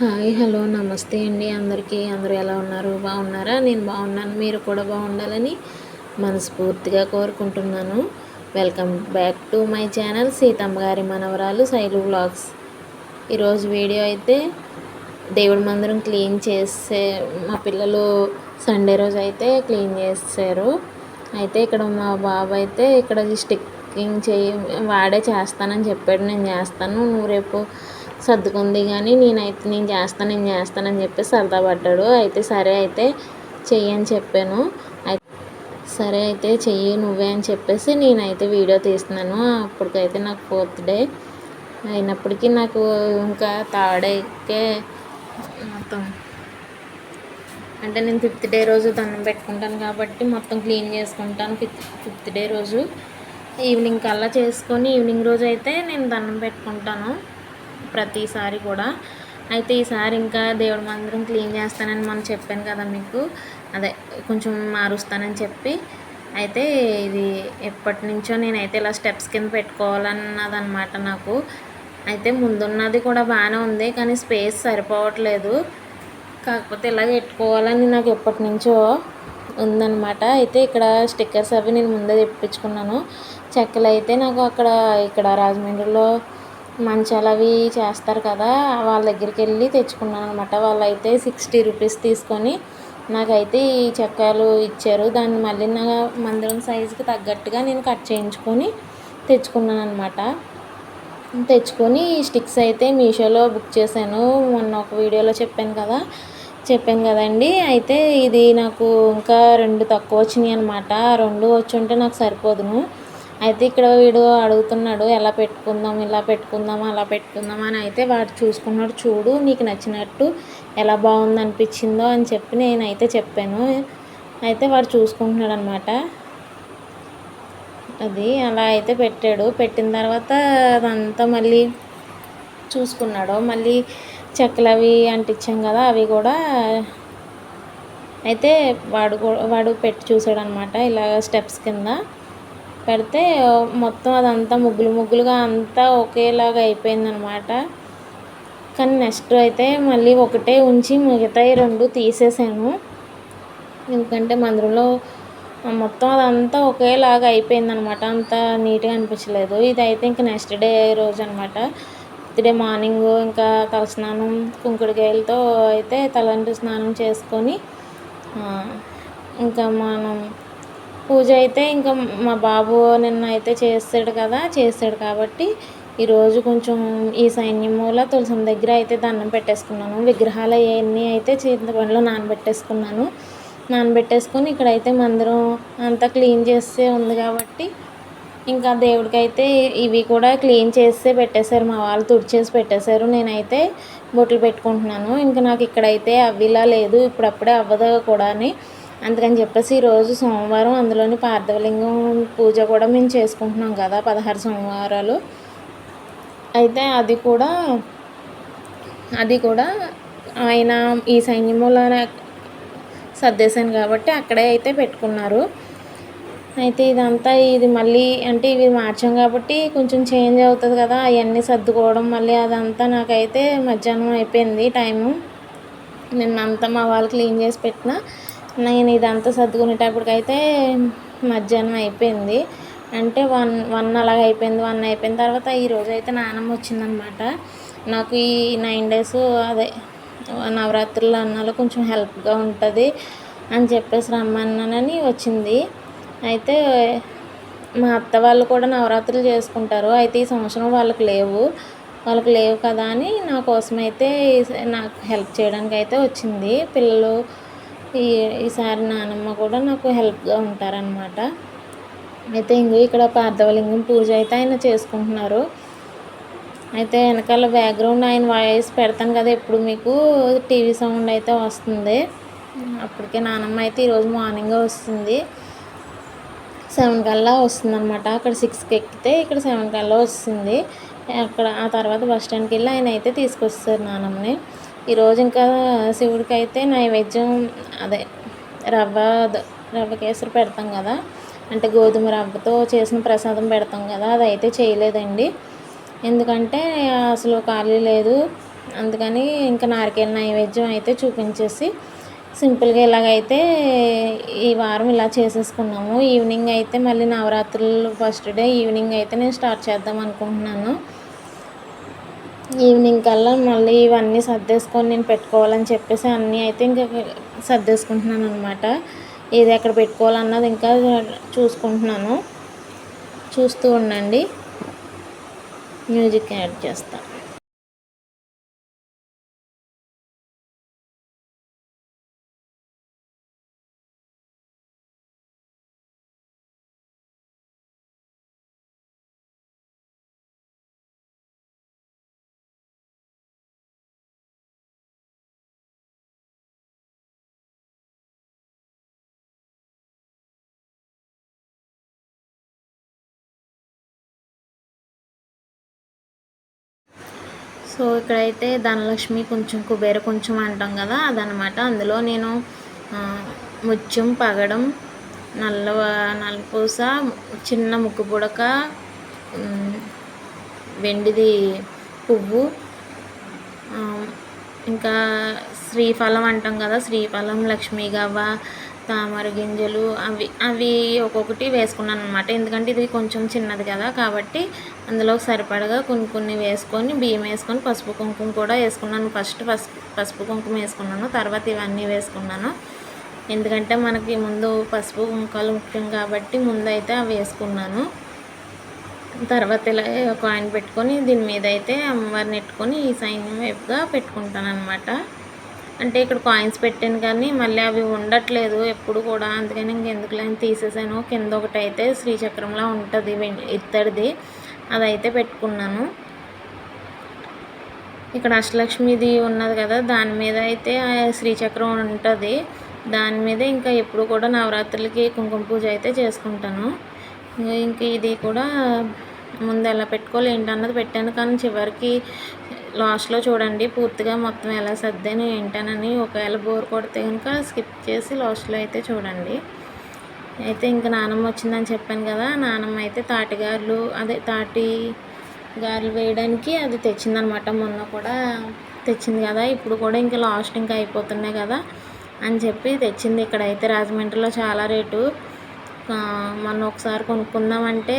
Hi hello నమస్తే అండి. అందరికీ అందరూ ఎలా ఉన్నారు? బాగున్నారా? నేను బాగున్నాను. మీరు కూడా బాగుండాలని మనస్ఫూర్తిగా కోరుకుంటున్నాను. Welcome back to my channel Seethamma గారి మనవరాలు శైలు వ్లాగ్స్. ఈరోజు వీడియో అయితే దేవుడి మందిరం క్లీన్ చేసే మా పిల్లలు సండే రోజు అయితే క్లీన్ చేశారు. అయితే ఇక్కడ మా బాబు అయితే ఇక్కడ స్టిక్కింగ్ చేయి వాడే చేస్తానని చెప్పాడు. నేను చేస్తాను. నువ్వు రేపు సర్దుకుంది. కానీ నేనైతే నేను చేస్తాను నేను చేస్తానని చెప్పి సరదా పడ్డాడు. అయితే సరే అయితే చెయ్యి అని చెప్పాను. అయితే సరే అయితే చెయ్యి నువ్వే అని చెప్పేసి నేనైతే వీడియో తీస్తున్నాను. అప్పటికైతే నాకు ఫోర్త్ డే అయినప్పటికీ నాకు ఇంకా థర్డ్ అయితే మొత్తం అంటే నేను ఫిఫ్త్ డే రోజు దండం పెట్టుకుంటాను కాబట్టి మొత్తం క్లీన్ చేసుకుంటాను ఫిఫ్త్ ఫిఫ్త్ డే రోజు. ఈవినింగ్ కల్లా చేసుకొని ఈవినింగ్ రోజు అయితే నేను దండం పెట్టుకుంటాను. ప్రతిసారి కూడా. అయితే ఈసారి ఇంకా దేవుడి మందిరం క్లీన్ చేస్తానని మనం చెప్పాను కదా మీకు. అదే కొంచెం మారుస్తానని చెప్పి. అయితే ఇది ఎప్పటి నుంచో నేనైతే ఇలా స్టెప్స్ కింద పెట్టుకోవాలన్నదనమాట నాకు. అయితే ముందున్నది కూడా బాగానే ఉంది కానీ స్పేస్ సరిపోవట్లేదు. కాకపోతే ఇలా పెట్టుకోవాలని నాకు ఎప్పటి నుంచో ఉందన్నమాట. అయితే ఇక్కడ స్టిక్కర్స్ అవి నేను ముందే తెప్పించుకున్నాను. చెక్కలు అయితే నాకు అక్కడ ఇక్కడ రాజమండ్రిలో మంచాలు అవి చేస్తారు కదా వాళ్ళ దగ్గరికి వెళ్ళి తెచ్చుకున్నాను అనమాట వాళ్ళు అయితే సిక్స్టీ రూపీస్ తీసుకొని నాకైతే ఈ చెక్కలు ఇచ్చారు. దాన్ని మళ్ళీ నా మందిరం సైజుకి తగ్గట్టుగా నేను కట్ చేయించుకొని తెచ్చుకున్నాను అనమాట తెచ్చుకొని స్టిక్స్ అయితే మీషోలో బుక్ చేశాను. మొన్న ఒక వీడియోలో చెప్పాను కదా చెప్పాను కదండి. అయితే ఇది నాకు ఇంకా రెండు తక్కువ వచ్చినాయి అనమాట రెండు వచ్చి ఉంటే నాకు సరిపోదును. అయితే ఇక్కడ వీడు అడుగుతున్నాడు ఎలా పెట్టుకుందాం ఇలా పెట్టుకుందాం అలా పెట్టుకుందాం అని అయితే వాడు చూసుకున్నాడు. చూడు నీకు నచ్చినట్టు ఎలా బాగుంది అనిపించిందో అని చెప్పి నేనైతే చెప్పాను. అయితే వాడు చూసుకుంటున్నాడు అనమాట అది అలా అయితే పెట్టాడు. పెట్టిన తర్వాత అదంతా మళ్ళీ చూసుకున్నాడు. మళ్ళీ చెక్కలు అవి అంటించాం కదా అవి కూడా అయితే వాడు వాడు పెట్టి చూసాడు అనమాట ఇలా స్టెప్స్ కింద. పెడితే మొత్తం అదంతా ముగ్గులు ముగ్గులుగా అంతా ఒకేలాగా అయిపోయిందనమాట. కానీ నెక్స్ట్ అయితే మళ్ళీ ఒకటే ఉంచి మిగతాయి రెండు తీసేసాను. ఎందుకంటే మందిరంలో మొత్తం అదంతా ఒకేలాగా అయిపోయిందనమాట. అంత నీట్గా అనిపించలేదు. ఇది అయితే ఇంకా నెక్స్ట్ డే రోజు అనమాట. డే మార్నింగ్ ఇంకా తలస్నానం కుంకుడుకాయలతో అయితే తలంటు స్నానం చేసుకొని ఇంకా మనం పూజ అయితే ఇంకా మా బాబు నిన్న అయితే చేస్తాడు కదా చేస్తాడు కాబట్టి ఈరోజు కొంచెం ఈ సైన్యముల తులసం దగ్గర అయితే దండం పెట్టేసుకున్నాను. విగ్రహాలు అవన్నీ అయితే చింతపండులో నానబెట్టేసుకున్నాను. నానబెట్టేసుకొని ఇక్కడైతే మందిరం అంతా క్లీన్ చేస్తే ఉంది కాబట్టి ఇంకా దేవుడికైతే ఇవి కూడా క్లీన్ చేస్తే పెట్టేశారు మా వాళ్ళు తుడిచేసి పెట్టేశారు. నేనైతే బొట్లు పెట్టుకుంటున్నాను. ఇంకా నాకు ఇక్కడైతే అవిలా లేదు. ఇప్పుడప్పుడే అవ్వదు కూడా అని అందుకని చెప్పేసి ఈరోజు సోమవారం అందులోని పార్థవలింగం పూజ కూడా మేము చేసుకుంటున్నాం కదా పదహారు సోమవారాలు. అయితే అది కూడా అది కూడా ఆయన ఈ సైన్యములోనే సర్దేశాను కాబట్టి అక్కడే అయితే పెట్టుకున్నారు. అయితే ఇదంతా ఇది మళ్ళీ అంటే ఇవి మార్చాం కాబట్టి కొంచెం చేంజ్ అవుతుంది కదా అవన్నీ సర్దుకోవడం మళ్ళీ అదంతా నాకైతే మధ్యాహ్నం అయిపోయింది టైము. నిన్నంతా మా వాళ్ళు క్లీన్ చేసి పెట్టిన నేను ఇదంతా సర్దుకునేటప్పటికైతే మధ్యాహ్నం అయిపోయింది. అంటే వన్ వన్ అలాగ అయిపోయింది వన్ అయిపోయిన తర్వాత ఈరోజు అయితే నానమ్మ వచ్చిందనమాట. నాకు ఈ నైన్ డేస్ అదే నవరాత్రులు అన్నాలో కొంచెం హెల్ప్గా ఉంటుంది అని చెప్పేసి రమ్మన్నానని వచ్చింది. అయితే మా అత్త వాళ్ళు కూడా నవరాత్రులు చేసుకుంటారు. అయితే ఈ సంవత్సరం వాళ్ళకి లేవు. వాళ్ళకి లేవు కదా అని నా కోసం అయితే నాకు హెల్ప్ చేయడానికి అయితే వచ్చింది. పిల్లలు ఈ ఈసారి నానమ్మ కూడా నాకు హెల్ప్గా ఉంటారనమాట అయితే ఇంకో ఇక్కడ పార్థవలింగం పూజ అయితే ఆయన చేసుకుంటున్నారు. అయితే వెనకాల బ్యాక్గ్రౌండ్ ఆయన వాయిస్ పెడతాను కదా ఎప్పుడు మీకు టీవీ సౌండ్ అయితే వస్తుంది. అప్పటికే నానమ్మ అయితే ఈరోజు మార్నింగ్ వస్తుంది. సెవెన్ కల్లా వస్తుంది అనమాట అక్కడ సిక్స్కి ఎక్కితే ఇక్కడ సెవెన్ కల్లా వస్తుంది. అక్కడ ఆ తర్వాత బస్ స్టాండ్కి వెళ్ళి ఆయన అయితే తీసుకొస్తారు నానమ్మని. ఈరోజు ఇంకా శివుడికి అయితే నైవేద్యం అదే రవ్వ రవ్వ కేసరి పెడతాం కదా. అంటే గోధుమ రవ్వతో చేసిన ప్రసాదం పెడతాం కదా అది అయితే చేయలేదండి. ఎందుకంటే అసలు ఖాళీ లేదు. అందుకని ఇంకా నారికేల నైవేద్యం అయితే చూపించేసి సింపుల్గా ఇలాగైతే ఈ వారం ఇలా చేసేసుకున్నాము. ఈవినింగ్ అయితే మళ్ళీ నవరాత్రులు ఫస్ట్ డే ఈవినింగ్ అయితే నేను స్టార్ట్ చేద్దాం అనుకుంటున్నాను. ఈవినింగ్ కల్లా మళ్ళీ ఇవన్నీ సర్దేసుకొని నేను పెట్టుకోవాలని చెప్పేసి అన్నీ అయితే ఇంకా సర్దేసుకుంటున్నాను అనమాట ఇది ఎక్కడ పెట్టుకోవాలన్నది ఇంకా చూసుకుంటున్నాను. చూస్తూ ఉండండి. మ్యూజిక్ యాడ్ చేస్తాను సో ఇక్కడైతే ధనలక్ష్మి కొంచెం కుబేర కొంచెం అంటాం కదా అదనమాట అందులో నేను ముత్యం పగడం నల్ల నల్లపూస చిన్న ముక్కు పుడక వెండిది పువ్వు ఇంకా శ్రీఫలం అంటాం కదా శ్రీఫలం లక్ష్మీగవ్వ తామర గింజలు అవి అవి ఒక్కొక్కటి వేసుకున్నాను అనమాట ఎందుకంటే ఇది కొంచెం చిన్నది కదా కాబట్టి అందులో సరిపడగా కొన్ని కొన్ని వేసుకొని బియ్యం వేసుకొని పసుపు కుంకుమ కూడా వేసుకున్నాను. ఫస్ట్ పసుపు పసుపు కుంకుమ వేసుకున్నాను. తర్వాత ఇవన్నీ వేసుకున్నాను. ఎందుకంటే మనకి ముందు పసుపు కుంకాలు ముఖ్యం కాబట్టి ముందు అయితే అవి వేసుకున్నాను. తర్వాత ఇలా కాయిన్ పెట్టుకొని దీని మీద అయితే అమ్మవారిని పెట్టుకొని ఈ సైన్ వైపుగా పెట్టుకుంటాను అనమాట అంటే ఇక్కడ కాయిన్స్ పెట్టాను కానీ మళ్ళీ అవి ఉండట్లేదు ఎప్పుడు కూడా. అందుకని ఇంకెందుకులే లేని తీసేసాను. కింద ఒకటి అయితే శ్రీచక్రంలా ఉంటుంది ఇత్తడిది. అదైతే పెట్టుకున్నాను. ఇక్కడ అష్టలక్ష్మిది ఉన్నది కదా దాని మీద అయితే శ్రీచక్రం ఉంటుంది. దాని మీద ఇంకా ఎప్పుడు కూడా నవరాత్రులకి కుంకుమ పూజ అయితే చేసుకుంటాను. ఇంక ఇది కూడా ముందు ఎలా పెట్టుకోవాలి ఏంటన్నది పెట్టాను. కానీ చివరికి లాస్ట్లో చూడండి పూర్తిగా మొత్తం ఎలా సర్దాను ఏంటనని ఒకవేళ బోర్ కొడితే కనుక స్కిప్ చేసి లాస్ట్లో అయితే చూడండి. అయితే ఇంకా నానమ్మ వచ్చిందని చెప్పాను కదా నానమ్మ అయితే తాటిగారులు అదే తాటి గారెలు వేయడానికి అది తెచ్చిందనమాట. మొన్న కూడా తెచ్చింది కదా ఇప్పుడు కూడా ఇంకా లాస్ట్ ఇంకా అయిపోతున్నాయి కదా అని చెప్పి తెచ్చింది. ఇక్కడ అయితే రాజమండ్రిలో చాలా రేటు. మొన్న ఒకసారి కొనుక్కుందామంటే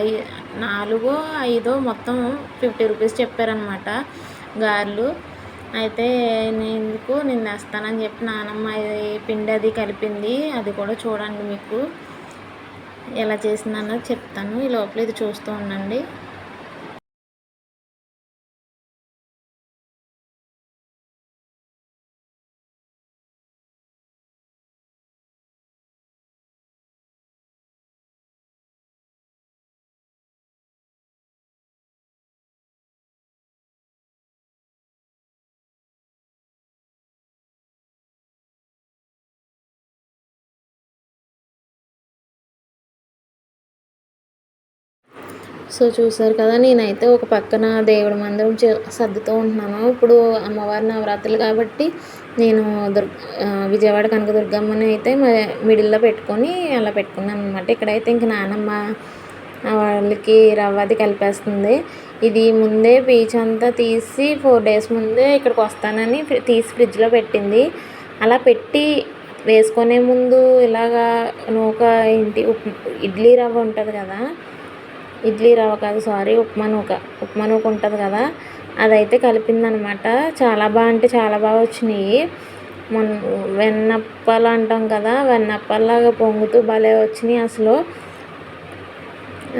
ఐ నాలుగో ఐదో మొత్తం ఫిఫ్టీ రూపీస్ చెప్పారనమాట గారెలు. అయితే ఎందుకు నేను వేస్తానని చెప్పి నానమ్మ పిండి అది కలిపింది. అది కూడా చూడండి మీకు ఎలా చేసిందన్నది చెప్తాను. ఈ లోపల ఇది చూస్తూ ఉండండి. సో చూసారు కదా నేనైతే ఒక పక్కన దేవుడి మందిరం సర్దుతూ ఉంటున్నాను. ఇప్పుడు అమ్మవారి నవరాత్రులు కాబట్టి నేను దుర్ విజయవాడ కనకదుర్గమ్మని అయితే మిడిల్లో పెట్టుకొని అలా పెట్టుకున్నాను అనమాట ఇక్కడైతే ఇంక నానమ్మ వాళ్ళకి రవ్వ అది కలిపేస్తుంది. ఇది ముందే పీచ్ అంతా తీసి ఫోర్ డేస్ ముందే ఇక్కడికి వస్తానని తీసి ఫ్రిడ్జ్లో పెట్టింది. అలా పెట్టి వేసుకునే ముందు ఇలాగా నూక ఇంటి ఇడ్లీ రవ్వ ఉంటుంది కదా ఇడ్లీ రవ్వ కాదు సారీ ఉప్మా నూక. ఉప్మా నూక ఉంటుంది కదా అదైతే కలిపిందనమాట. చాలా బాగా అంటే చాలా బాగా వచ్చినాయి. మొన్న వెన్నప్పలు అంటాం కదా వెన్నప్పలాగా పొంగుతూ భలే వచ్చినాయి అసలు.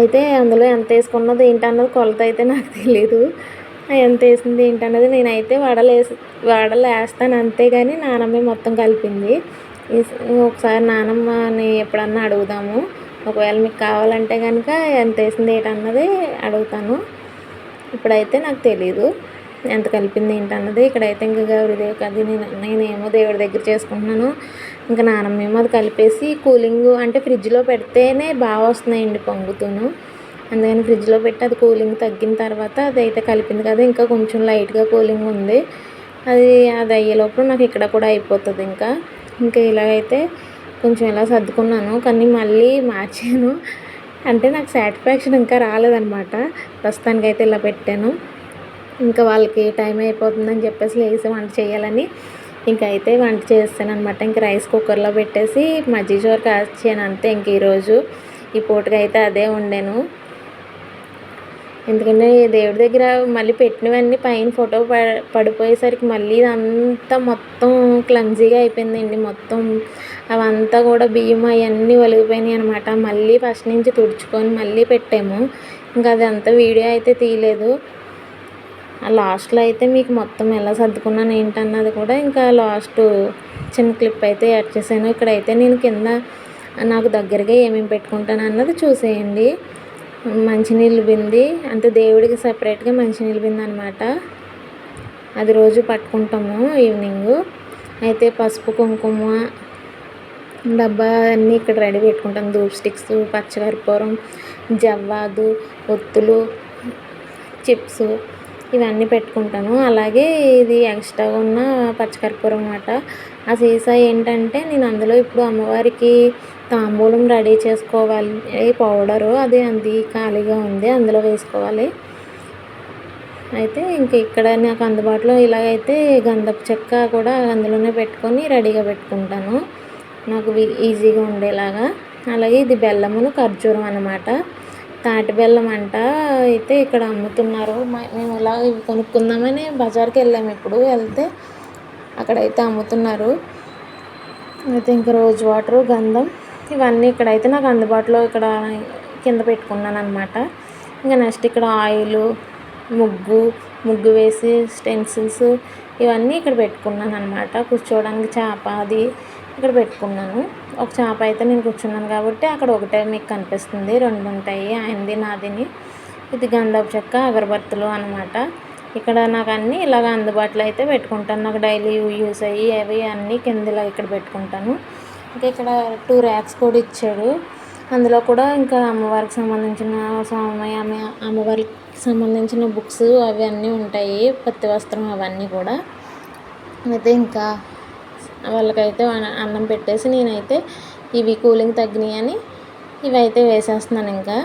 అయితే అందులో ఎంత వేసుకున్నది ఏంటన్నది కొలత అయితే నాకు తెలీదు. ఎంత వేసింది ఏంటన్నది నేనైతే వడలు వేసి వడలు వేస్తాను అంతేగాని నానమ్మ మొత్తం కలిపింది. ఒకసారి నానమ్మని ఎప్పుడన్నా అడుగుదాము. ఒకవేళ మీకు కావాలంటే కనుక ఎంత వేసింది ఏంటన్నది అడుగుతాను. ఇప్పుడైతే నాకు తెలీదు ఎంత కలిపింది ఏంటన్నది. ఇక్కడైతే ఇంకా గౌరీదేవి అది నేను నేనేమో దేవుడి దగ్గర చేసుకుంటున్నాను. ఇంకా నానమ్మేమో అది కలిపేసి కూలింగ్ అంటే ఫ్రిడ్జ్లో పెడితేనే బాగా వస్తున్నాయండి పొంగుతూను. అందుకని ఫ్రిడ్జ్లో పెట్టి అది కూలింగ్ తగ్గిన తర్వాత అది అయితే కలిపింది కదా ఇంకా కొంచెం లైట్గా కూలింగ్ ఉంది. అది అది అయ్యేలోపు నాకు ఇక్కడ కూడా అయిపోతుంది ఇంకా. ఇంకా ఇలాగైతే కొంచెం ఇలా సర్దుకున్నాను కానీ మళ్ళీ మార్చాను. అంటే నాకు సాటిస్ఫాక్షన్ ఇంకా రాలేదనమాట. ప్రస్తుతానికైతే ఇలా పెట్టాను. ఇంకా వాళ్ళకి టైం అయిపోతుందని చెప్పేసి లేసి వంట చేయాలని ఇంకా అయితే వంట చేస్తాను అనమాట ఇంకా రైస్ కుక్కర్లో పెట్టేసి మజ్జిగ చోరు కాచాను అంతే ఇంక ఈరోజు. ఈ పూటకి అయితే అదే వండాను. ఎందుకంటే దేవుడి దగ్గర మళ్ళీ పెట్టినవన్నీ పైన ఫోటో పడిపోయేసరికి మళ్ళీ అంతా మొత్తం క్లంజీగా అయిపోయిందండి. మొత్తం అవంతా కూడా బియ్యం అవన్నీ ఒలిగిపోయినాయి అనమాట మళ్ళీ ఫస్ట్ నుంచి తుడుచుకొని మళ్ళీ పెట్టాము. ఇంకా అదంతా వీడియో అయితే తీయలేదు. ఆ లాస్ట్లో అయితే మీకు మొత్తం ఎలా సర్దుకున్నాను ఏంటన్నది కూడా ఇంకా లాస్ట్ చిన్న క్లిప్ అయితే యాడ్ చేశాను. ఇక్కడైతే నేను కింద నాకు దగ్గరగా ఏమేమి పెట్టుకుంటాను అన్నది చూసేయండి. మంచినీళ్ళు బింది అంటే దేవుడికి సపరేట్గా మంచినీళ్ళు బింది అనమాట అది రోజు పట్టుకుంటాము ఈవినింగ్. అయితే పసుపు కుంకుమ డబ్బా అన్నీ ఇక్కడ రెడీ పెట్టుకుంటాం. ధూప్ స్టిక్స్ పచ్చకర్పూరం జవ్వాదు ఒత్తులు చిప్స్ ఇవన్నీ పెట్టుకుంటాను అలాగే ఇది ఎక్స్ట్రాగా ఉన్న పచ్చకర్పూరం అన్నమాట. ఆ సీసా ఏంటంటే నేను అందులో ఇప్పుడు అమ్మవారికి తాంబూలం రెడీ చేసుకోవాలి. పౌడరు అది అంది ఖాళీగా ఉంది అందులో వేసుకోవాలి. అయితే ఇంక ఇక్కడ నాకు అందుబాటులో ఇలాగైతే గంధపు చెక్క కూడా అందులోనే పెట్టుకొని రెడీగా పెట్టుకుంటాను. నాకు ఈజీగా ఉండేలాగా. అలాగే ఇది బెల్లమును ఖర్జూరం అనమాట తాటి బెల్లం అంట అయితే ఇక్కడ అమ్ముతున్నారు. మేము ఇలా ఇవి కొనుక్కుందామని బజార్కి వెళ్ళాము ఇప్పుడు. వెళ్తే అక్కడైతే అమ్ముతున్నారు. అయితే ఇంక రోజు వాటరు గంధం ఇవన్నీ ఇక్కడైతే నాకు అందుబాటులో ఇక్కడ కింద పెట్టుకున్నాను అనమాట ఇంకా నెక్స్ట్ ఇక్కడ ఆయిల్ ముగ్గు ముగ్గు వేసి స్టెన్సిల్స్ ఇవన్నీ ఇక్కడ పెట్టుకున్నాను అనమాట కూర్చోవడానికి చేప అది ఇక్కడ పెట్టుకున్నాను. ఒక చేప అయితే నేను కూర్చున్నాను కాబట్టి అక్కడ ఒకటే మీకు కనిపిస్తుంది. రెండు ఉంటాయి ఆయనది నాదిని. ఇది గంధపు చెక్క అగరబత్తులు అనమాట ఇక్కడ నాకు అన్నీ ఇలాగ అందుబాటులో అయితే పెట్టుకుంటాను. నాకు డైలీ యూస్ అయ్యి అవి అన్నీ కింద ఇలా ఇక్కడ పెట్టుకుంటాను. ఇంకా ఇక్కడ టూ ర్యాక్స్ కూడా ఇచ్చాడు. అందులో కూడా ఇంకా అమ్మవారికి సంబంధించిన స్వామి ఆమె అమ్మవారికి సంబంధించిన బుక్స్ అవి అన్నీ ఉంటాయి. పత్తి వస్త్రం అవన్నీ కూడా. అయితే ఇంకా వాళ్ళకైతే అన్నం పెట్టేసి నేనైతే ఇవి కూలింగ్ తగ్గినాయి అని ఇవైతే వేసేస్తున్నాను ఇంకా.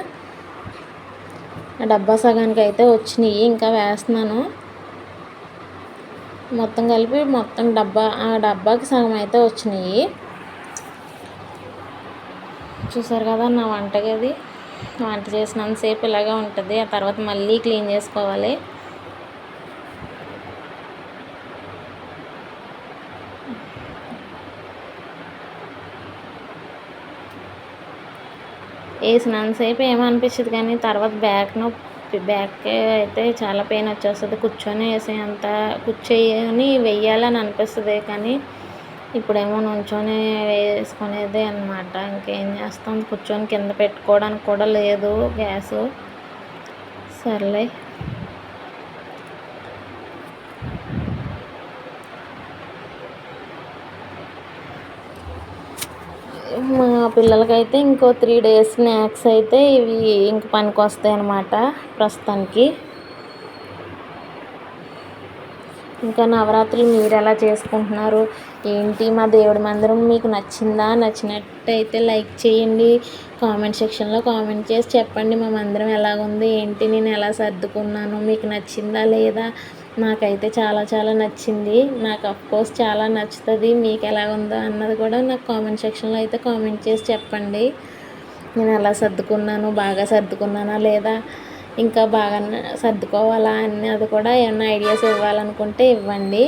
డబ్బా సగానికి అయితే వచ్చినాయి ఇంకా వేస్తున్నాను. మొత్తం కలిపి మొత్తం డబ్బా ఆ డబ్బాకి సగం అయితే వచ్చినాయి. చూసారు కదా నా వంటగది వంట చేసినంతసేపు ఇలాగే ఉంటుంది. ఆ తర్వాత మళ్ళీ క్లీన్ చేసుకోవాలి. వేసినంతసేపు ఏమనిపించదు కానీ తర్వాత బ్యాక్ నొప్పి బ్యాక్ అయితే చాలా పెయిన్ వచ్చేస్తుంది. కూర్చొని వేసేంత కూర్చొని వెయ్యాలని అనిపిస్తుంది కానీ ఇప్పుడేమో నుంచొని వేసుకునేది అనమాట ఇంకేం చేస్తాం? కూర్చొని కింద పెట్టుకోవడానికి కూడా లేదు గ్యాసు. సర్లే. మా పిల్లలకైతే ఇంకో త్రీ డేస్ స్నాక్స్ అయితే ఇవి ఇంక పనికి వస్తాయి అన్నమాట ప్రస్తుతానికి. ఇంకా నవరాత్రులు మీరు ఎలా చేసుకుంటున్నారు? ఏంటి మా దేవుడి మందిరం మీకు నచ్చిందా? నచ్చినట్టయితే లైక్ చేయండి. కామెంట్ సెక్షన్లో కామెంట్ చేసి చెప్పండి మా మందిరం ఎలాగుంది? ఏంటి నేను ఎలా సర్దుకున్నాను? మీకు నచ్చిందా లేదా? నాకైతే చాలా చాలా నచ్చింది. నాకు అఫ్కోర్స్ చాలా నచ్చుతుంది. మీకు ఎలాగుందో అన్నది కూడా నాకు కామెంట్ సెక్షన్లో అయితే కామెంట్ చేసి చెప్పండి. నేను ఎలా సర్దుకున్నాను? బాగా సర్దుకున్నానా లేదా? ఇంకా బాగా సర్దుకోవాలా అన్నది కూడా ఏమైనా ఐడియాస్ ఇవ్వాలనుకుంటే ఇవ్వండి.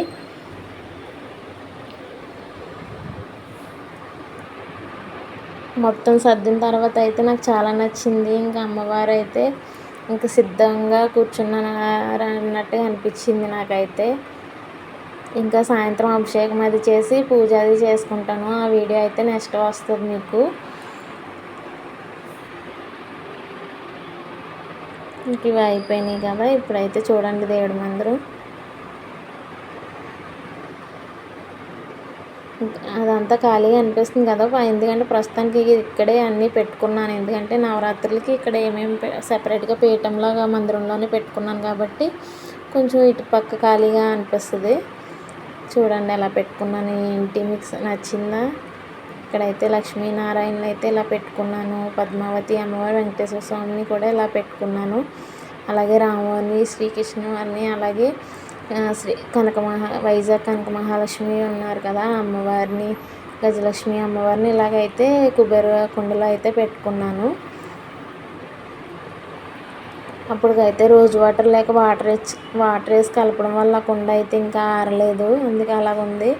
మొత్తం సర్దిన తర్వాత అయితే నాకు చాలా నచ్చింది. ఇంకా అమ్మవారు అయితే ఇంకా సిద్ధంగా కూర్చున్నారన్నట్టుగా అనిపించింది నాకైతే. ఇంకా సాయంత్రం అభిషేకం అది చేసి పూజ అది చేసుకుంటాను. ఆ వీడియో అయితే నెక్స్ట్ వస్తుంది మీకు. ఇంక ఇవి అయిపోయినాయి కదా ఇప్పుడైతే చూడండి దేవుడు మందిరం. అదంతా ఖాళీగా అనిపిస్తుంది కదా ఎందుకంటే ప్రస్తుతానికి ఇక్కడే అన్నీ పెట్టుకున్నాను. ఎందుకంటే నవరాత్రులకి ఇక్కడ ఏమేమి సపరేట్గా పీఠంలాగా మందిరంలోనే పెట్టుకున్నాను కాబట్టి కొంచెం ఇటు పక్క ఖాళీగా అనిపిస్తుంది. చూడండి ఎలా పెట్టుకున్నాను ఏంటి మీకు నచ్చిందా? ఇక్కడైతే లక్ష్మీనారాయణ అయితే ఇలా పెట్టుకున్నాను. పద్మావతి అమ్మవారి వెంకటేశ్వర స్వామిని కూడా ఇలా పెట్టుకున్నాను. అలాగే రామవారిని శ్రీకృష్ణవారిని అలాగే శ్రీ కనక మహా వైజాగ్ కనక మహాలక్ష్మి ఉన్నారు కదా అమ్మవారిని గజలక్ష్మి అమ్మవారిని ఇలాగైతే కుబేర కుండలో అయితే పెట్టుకున్నాను. అప్పటికైతే రోజు వాటర్ లేక వాటర్ వేసి వాటర్ వేసి కలపడం వల్ల కుండ అయితే ఇంకా ఆరలేదు. అందుకే అలాగ ఉంది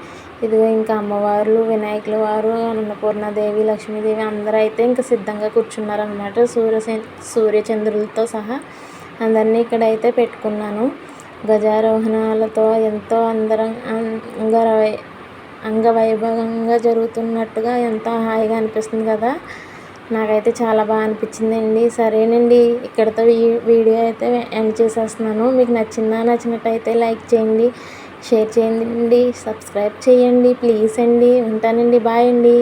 ఇదిగో ఇంకా అమ్మవార్లు వినాయకుల వారు అన్నపూర్ణాదేవి లక్ష్మీదేవి అందరూ అయితే ఇంకా సిద్ధంగా కూర్చున్నారనమాట సూర్య సూర్యచంద్రులతో సహా అందరినీ ఇక్కడైతే పెట్టుకున్నాను. గజారోహణాలతో ఎంతో అందరం అంగరవై అంగవైభవంగా జరుగుతున్నట్టుగా ఎంతో హాయిగా అనిపిస్తుంది కదా. నాకైతే చాలా బాగా అనిపించిందండి. సరేనండి ఇక్కడితో ఈ వీడియో అయితే ఎండ్ చేసేస్తున్నాను. మీకు నచ్చిందా నచ్చినట్టయితే లైక్ చేయండి. షేర్ చేయండి సబ్స్క్రైబ్ చేయండి ప్లీజ్ అండి. ఉంటానండి బాయ్ అండి.